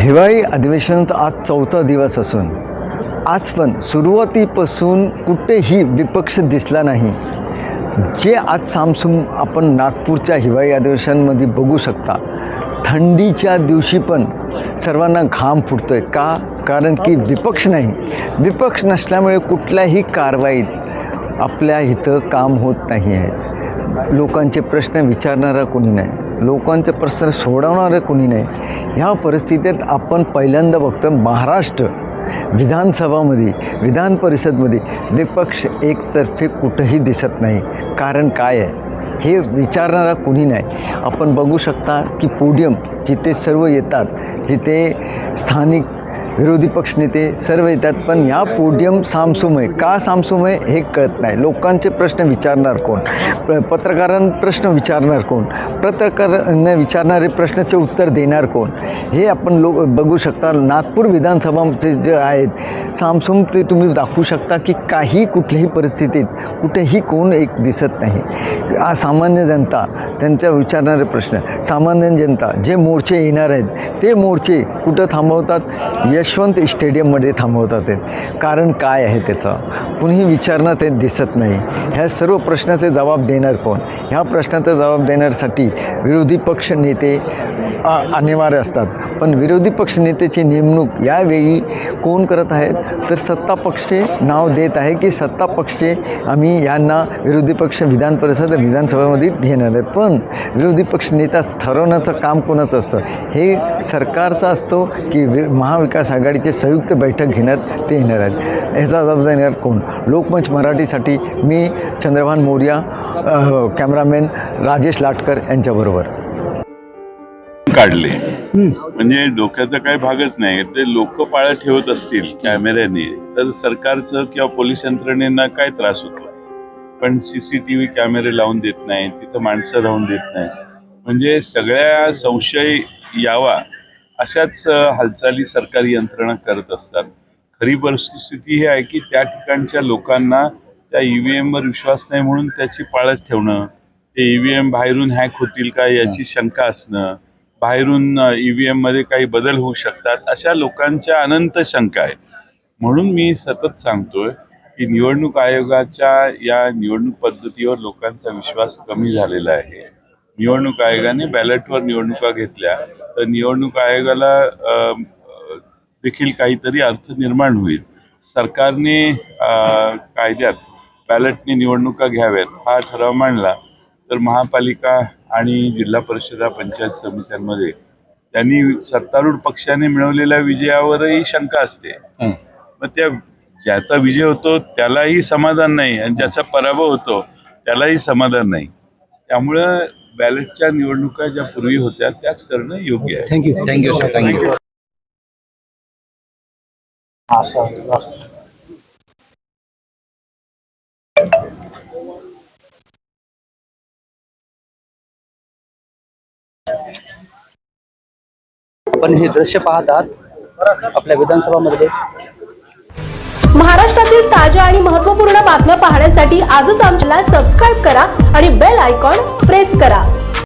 हिवाळी अधिवेशनाचा आज चौथा दिवस असून आज पण सुरुवातीपासून कुठेही विपक्ष दिसला नाही. जे आज सामसूम आपण नागपूरच्या हिवाळी अधिवेशनामध्ये बघू शकता थंडीच्या दिवशी पण सर्वांना घाम फुटतो आहे का? कारण की विपक्ष नाही. विपक्ष नसल्यामुळे कुठल्याही कारवाईत आपल्या इथं काम होत नाही आहे लोकांचे प्रश्न विचारणारा कोणी नाही. लोकांचे प्रश्न सोडवणारं कोणी नाही. ह्या परिस्थितीत आपण पहिल्यांदा बघतो महाराष्ट्र विधानसभामध्ये विधान परिषदमध्ये विपक्ष एकतर्फे कुठंही दिसत नाही. कारण काय आहे? हे विचारणारा कोणी नाही. आपण बघू शकता की पोडियम जिथे सर्व येतात जिथे स्थानिक विरोधी पक्षनेते सर्व येतात पण या पोडियम सामसुमय का सामसुमय हे कळत नाही. लोकांचे प्रश्न विचारणार कोण? प्र पत्रकारां प्रश्न विचारणार कोण? पत्रकारांना विचारणारे प्रश्नाचे उत्तर देणार कोण? हे आपण लोक बघू शकता. नागपूर विधानसभाचे जे आहेत सामसुम ते तुम्ही दाखवू शकता की काही कुठल्याही परिस्थितीत कुठेही कोण एक दिसत नाही. सामान्य जनता त्यांचा विचारणारे प्रश्न. सामान्य जनता जे मोर्चे येणार आहेत ते मोर्चे कुठं थांबवतात? यशवंत स्टेडियममध्ये थांबवतात कारण काय आहे त्याचं? कुणीही विचारणं ते दिसत नाही. ह्या सर्व प्रश्नाचे जबाब देणार कोण? ह्या प्रश्नाचा जबाब देण्यासाठी विरोधी पक्ष नेते अनिवार्य असतात. पण विरोधी पक्षनेत्याची नेमणूक यावेळी कोण करत आहेत? तर सत्ता पक्षे नाव देत आहे की सत्ता पक्षे आम्ही यांना विरोधी पक्ष विधान परिषद विधानसभेमध्ये घेणार आहे. पण विरोधी पक्ष नेता ठरवण्याचं काम कोणाचं असतं? हे सरकारचं असतो की वि महाविकास आघाडीचे संयुक्त बैठक घेण्यात ते येणार आहेत. ह्याचा जबाबदार येणार कोण? लोकमंच मराठीसाठी मी चंद्रभान मोर्या कॅमेरामॅन राजेश लाटकर यांच्याबरोबर. काढले. म्हणजे डोक्याचा काही भागच नाही. ते लोक पाळत ठेवत असतील कॅमेऱ्याने तर सरकारचं किंवा पोलीस यंत्रणेना काय त्रास होतो? पण सीसीटीव्ही कॅमेरे लावून देत नाही तिथं माणसं राहून देत नाही. म्हणजे सगळ्या संशय यावा अशाच हालचाली सरकारी यंत्रणा करत असतात. खरी परिस्थिती ही आहे की त्या ठिकाणच्या लोकांना त्या ईव्हीएम वर विश्वास नाही म्हणून त्याची पाळत ठेवणं ते ईव्हीएम बाहेरून हॅक होतील का याची शंका असणं बाहेरून ईव्हीएममध्ये काही बदल होऊ शकतात अशा लोकांच्या अनंत शंका आहेत. म्हणून मी सतत सांगतोय की निवडणूक आयोगाच्या या निवडणूक पद्धतीवर लोकांचा विश्वास कमी झालेला आहे. निवडणूक आयोगाने बॅलेटवर निवडणुका घेतल्या तर निवडणूक आयोगाला देखील काहीतरी अर्थ निर्माण होईल. सरकारने कायद्यात बॅलेटने निवडणुका घ्याव्यात हा ठराव मांडला. तर महापालिका आणि जिल्हा परिषदा पंचायत समित्यांमध्ये त्यांनी सत्तारूढ पक्षाने मिळवलेल्या विजयावरही शंका असते. मग त्या ज्याचा विजय होतो त्यालाही समाधान नाही आणि ज्याचा पराभव होतो त्यालाही समाधान नाही. त्यामुळं बॅलेटच्या निवडणुका ज्या पूर्वी होत्या त्याच करणं योग्य आहे. Thank you thank you sir. थँक्यू आपण हे दृश्य पाहतात आपल्या विधानसभामध्ये. महाराष्ट्रातील ताज्या आणि महत्त्वपूर्ण बातम्या पाहण्यासाठी आजच आमच्याला सबस्क्राईब करा आणि बेल आयकॉन प्रेस करा.